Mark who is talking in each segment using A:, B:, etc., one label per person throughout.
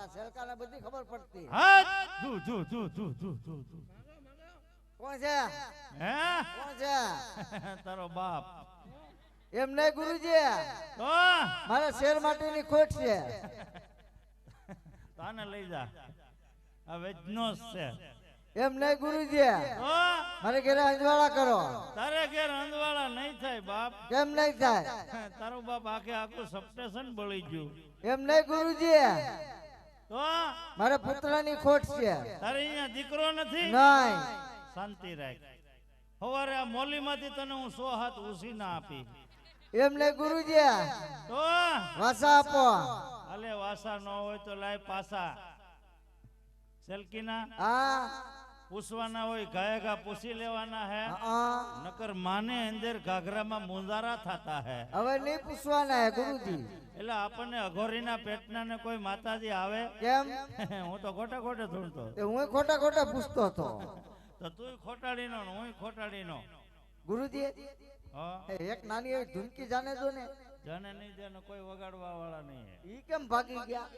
A: મારા સેલકાને બધી ખબર પડતી.
B: હા જો જો જો જો જો જુ
A: કોણ છે?
B: હે?
A: કોણ છે?
B: તારો બાપ.
A: એમ નહીં ગુરુજી?
B: તો?
A: મારે શેર માટેની ખોટ છે.
B: તાને લઈ જા. આ વેજનો છે.
A: એમ નહીં ગુરુજી? મારે ઘેર અંજવાળા કરો.
B: તારે ઘેર અંધવાળા નહીં થાય બાપ.
A: કેમ નહીં થાય?
B: તારો બાપ આખે આખું સપ્ટેશન બળી ગયું.
A: એમ નહીં ગુરુજી? મારે પુત્રની ખોટ છે.
B: તારે અહીંયા દીકરો નથી?
A: નહીં.
B: શાંતિ રાખ. સવારે આ મોલીમાંથી તને હું સો હાથ ઉસી ના આપી.
A: એમ નહીં ગુરુજી.
B: તો
A: વાસા આપો.
B: અલે વાસા ન હોય તો લાય પાસા. સેલકીના
A: હા.
B: પૂછવાના હોય ગાયગા પૂછી લેવાના હે
A: હા.
B: નકર માને અંદર ઘાઘરામાં મુંદારા થતા હે
A: હવે નહીં પૂછવાના હે ગુરુજી.
B: એટલે આપણને અઘોરીના પેટના ને કોઈ માતાજી આવે?
A: કેમ?
B: હું તો ખોટા ખોટા ધૂણતો
A: હું ખોટા ખોટા પૂછતો હતો.
B: તો તું ખોટાડીનો હું ખોટાડીનો.
A: ગુરુજી એક નાની એવી ધૂમકી જાને જો ને.
B: જાને નહીં જાને કોઈ વગાડવા વાળા નહીં એ
A: ઈ કેમ ભાગી ગયા?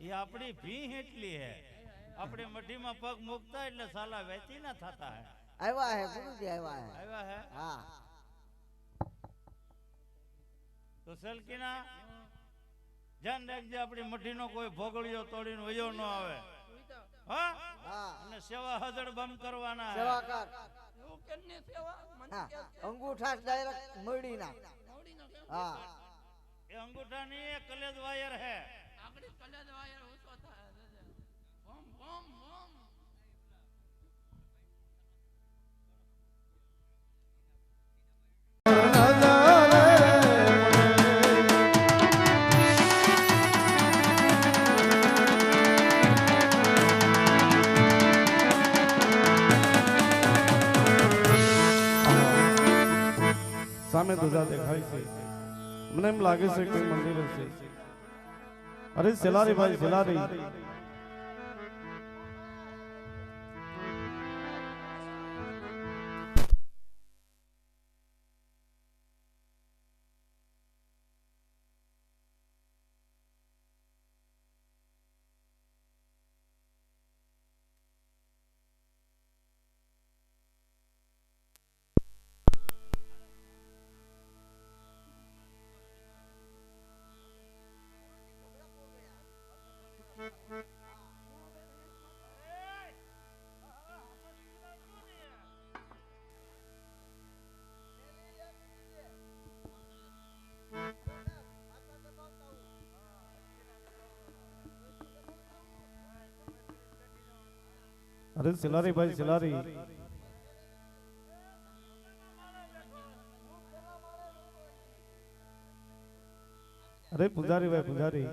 B: એ આપણી ભી એટલી હે. આપણી મઢીમાં પગ મૂકતા એટલે સાલા વેચી ના થતા હે.
A: આવ્યા હે ગુરુજી આવ્યા હે.
B: આવ્યા હે?
A: હા.
B: તો સલકીના ધ્યાન રાખજે આપણી મઠીનો કોઈ ભોગળિયો તોડીને વયો ન આવે. હા.
A: હા?
B: અને સેવા હજળ બમ કરવાના.
A: સેવા કર. હા. અંગૂઠા ડાયરેક્ટ મળી ના હા.
B: એ કલેજ વાયર હે.
C: સામે ધજા દેખાય છે. મને એમ લાગે છે કે મંદિર હશે. અરે સેલારી ભાઈ સેલારી અરે સેલારી ભાઈ સેલારી અરે પૂજારી ભાઈ પૂજારી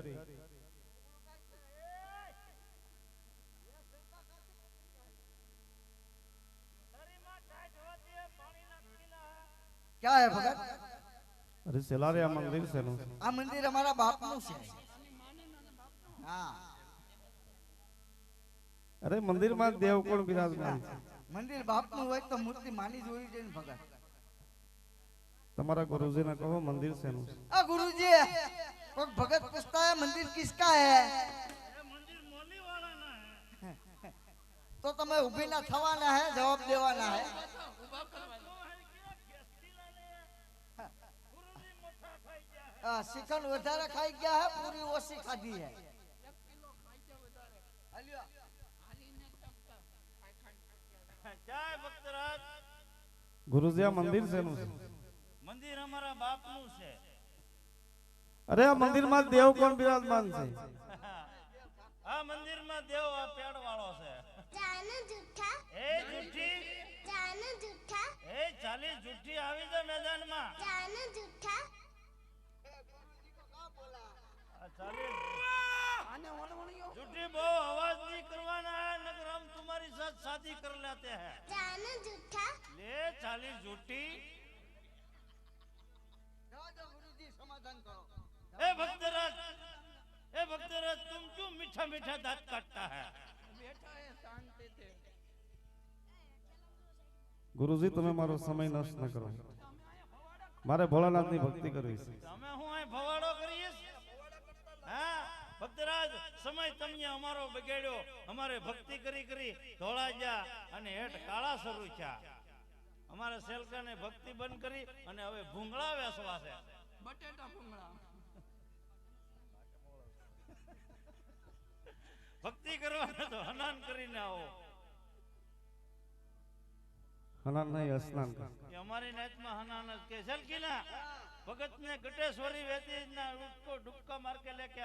A: ક્યાં હે ભગત
C: અરે સેલારી આ મંદિર છે નું
A: આ મંદિર અમારા બાપનું છે હા
C: અરે મંદિરમાં દેવ કોણ બિરાજમાન છે.
A: મંદિર બાપનું હોય તો મૂર્તિ માની જોવી જોઈએ ભગત
C: તમારા ગુરુજીને કહો મંદિર શેનું છે?
A: આ ગુરુજી કોઈ ભગત પૂછતા હે મંદિર કિસકા હે? તો તમે ઊભી ના થવાના હે જવાબ દેવાના હે? આ શિખંડ વધારે ખાઈ ગયા હે પૂરી ઓછી ખાધી હે.
C: ગુરુજી મંદિર છે?
B: મંદિર અમારા બાપનું છે.
C: અરે આ મંદિરમાં દેવ કોણ બિરાજમાન છે?
B: આ મંદિરમાં દેવ આ પેડ વાળો છે.
D: જાન જુઠ્ઠા?
B: એ જુઠ્ઠી?
D: જાન જુઠ્ઠા?
B: એ ચાલી જુઠ્ઠી આવી છે મેદાનમાં.
D: જાન જુઠ્ઠા?
B: આ ચાલી જુઠ્ઠી. બહુ અવાજ નહીં કરવાના शादी कर लेते हैं
D: જાન જુઠ્ઠા
B: ले चाली झूठी
A: સમાધાન કરો
B: ए भक्तराज ए भक्तराज तुम क्यों मीठा मीठा दांत काटता है
C: ગુરુજી તમે મારો સમય નષ્ટ ન કરો મારે ભોળાનાથની ભક્તિ કરવી છે
B: તમે હું સમય તમે અમારો બગાડ્યો. અમારે ભક્તિ કરી કરી ધોળા જા અને હેઠ કાળા શરૂ થયા. અમારે સેલકાને ભક્તિ બંધ કરી અને હવે ભૂંગળા વેસવા છે.
E: બટેટા ભૂંગળા.
B: ભક્તિ કરવાને તો હનાન કરીને આવો.
C: હનાન નહીં
B: અસ્નાન અમારી નાતમાં હનાન જ કે સેલકીના ભગત ને ગટેશ્વરી વેતી ના ડૂબકો ડૂબકા માર કે લે કે